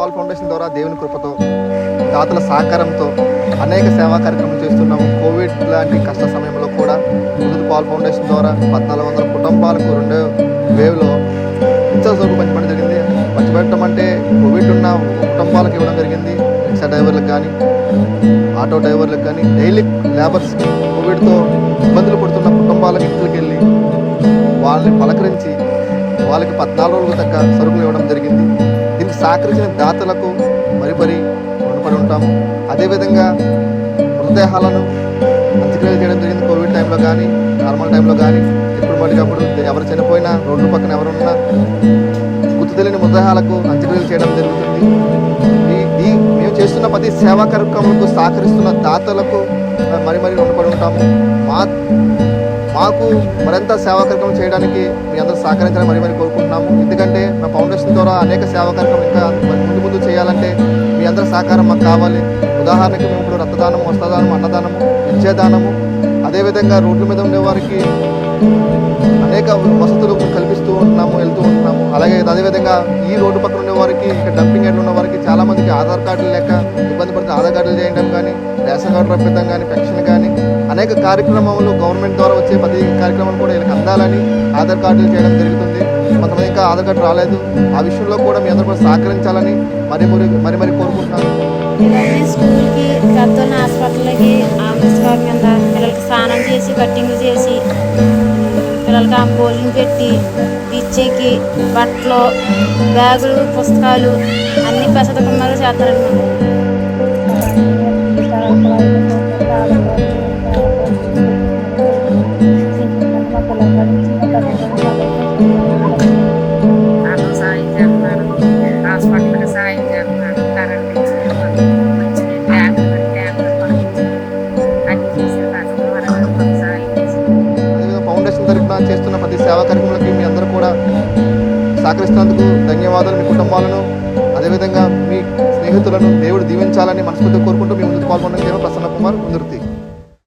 Paul foundation ద్వారా దేవుని కృపతం దాతల సహకారంతో అనేక సేవా కార్యక్రమాలు చేస్తున్నాము. కోవిడ్ లాంటి కష్ట సమయంలో కూడా ముందు పాల్ ఫౌండేషన్ ద్వారా పద్నాలుగు వందల కుటుంబాలకు రెండో వేవ్లో ఇచ్చా సోపు పంచబడడం జరిగింది. పంచిపెట్టడం అంటే కోవిడ్ ఉన్న కుటుంబాలకు ఇవ్వడం జరిగింది. రిక్షా డ్రైవర్లకు కానీ ఆటో డ్రైవర్లకు కానీ డైలీ లేబర్స్ కోవిడ్తో ఇబ్బందులు పడుతున్న కుటుంబాలకు ఇంటికి వెళ్ళి వాళ్ళని పలకరించి వాళ్ళకి పద్నాలుగు రోజులు తగ్గ సరుకులు ఇవ్వడం జరిగింది. సహకరించిన దాతలకు మరి మరి రుణపడి ఉంటాము. అదేవిధంగా మృతదేహాలను అంత్యక్రియలు చేయడం జరిగింది కోవిడ్ టైంలో కానీ నార్మల్ టైంలో కానీ ఎప్పుడు మటుకప్పుడు ఎవరు చనిపోయినా రోడ్డు పక్కన ఎవరున్నా గుర్తు తెలియని మృతదేహాలకు అంత్యక్రియలు చేయడం జరుగుతుంది. ఈ ఈ మేము చేస్తున్న ప్రతి సేవా కార్యక్రమాలకు సహకరిస్తున్న దాతలకు మరి మరి రుణపడి ఉంటాము. మా మాకు మరింత సేవా కార్యక్రమం చేయడానికి మీ అందరూ సహకరించాలని మరి మరి కోరుకుంటున్నాము. ఎందుకంటే మా ఫౌండేషన్ ద్వారా అనేక సేవా కార్యక్రమం ఇంకా మరి ముందు ముందు చేయాలంటే మీ అందరి సహకారం మాకు కావాలి. ఉదాహరణకి మేము ఇప్పుడు రక్తదానం వస్త్రదానం అన్నదానము విద్యాదానము అదేవిధంగా రోడ్ల మీద ఉండే వారికి అనేక వసతులు కల్పిస్తూ ఉంటున్నాము వెళ్తూ ఉంటున్నాము అలాగే అదేవిధంగా ఈ రోడ్డు పక్కన ఉండే వారికి ఇక్కడ డంపింగ్ యార్డ్లు ఉన్న వారికి చాలామందికి ఆధార్ కార్డులు లేక ఇబ్బంది పడితే ఆధార్ కార్డులు చేయడం కానీ రేషన్ కార్డు రప్పిద్దాం కానీ పెన్షన్ కానీ అనేక కార్యక్రమాలు గవర్నమెంట్ ద్వారా వచ్చే ప్రతి కార్యక్రమాలు కూడా వీళ్ళకి అందాలని ఆధార్ కార్డులు చేయడం జరుగుతుంది. కొంతమంది ఇంకా ఆధార్ కార్డు రాలేదు. ఆ విషయంలో కూడా మీ అందరూ కూడా సహకరించాలని మరి మరి మరి మరి కోరుకుంటున్నాను. స్కూల్కి పెద్దోళ్ళని హాస్పిటల్కి అంబేద్కర్ కింద పిల్లలకి స్నానం చేసి కట్టింగ్ చేసి పిల్లలకి ఆ భోజనం పెట్టి పిచ్చికి బట్టలు బ్యాగులు పుస్తకాలు అన్ని పెసదకమ్మగా చేస్తారండి చేస్తున్న ప్రతి సేవా కార్యక్రమాలకి మీ అందరూ కూడా సహకరిస్తున్నందుకు ధన్యవాదాలు మీ కుటుంబాలను అదేవిధంగా మీ స్నేహితులను దేవుడు దీవించాలని మనస్ఫూర్తిగా కోరుకుంటూ మీ ముందుకు పాల్గొనడం ప్రసన్న కుమార్ ముందుర్తి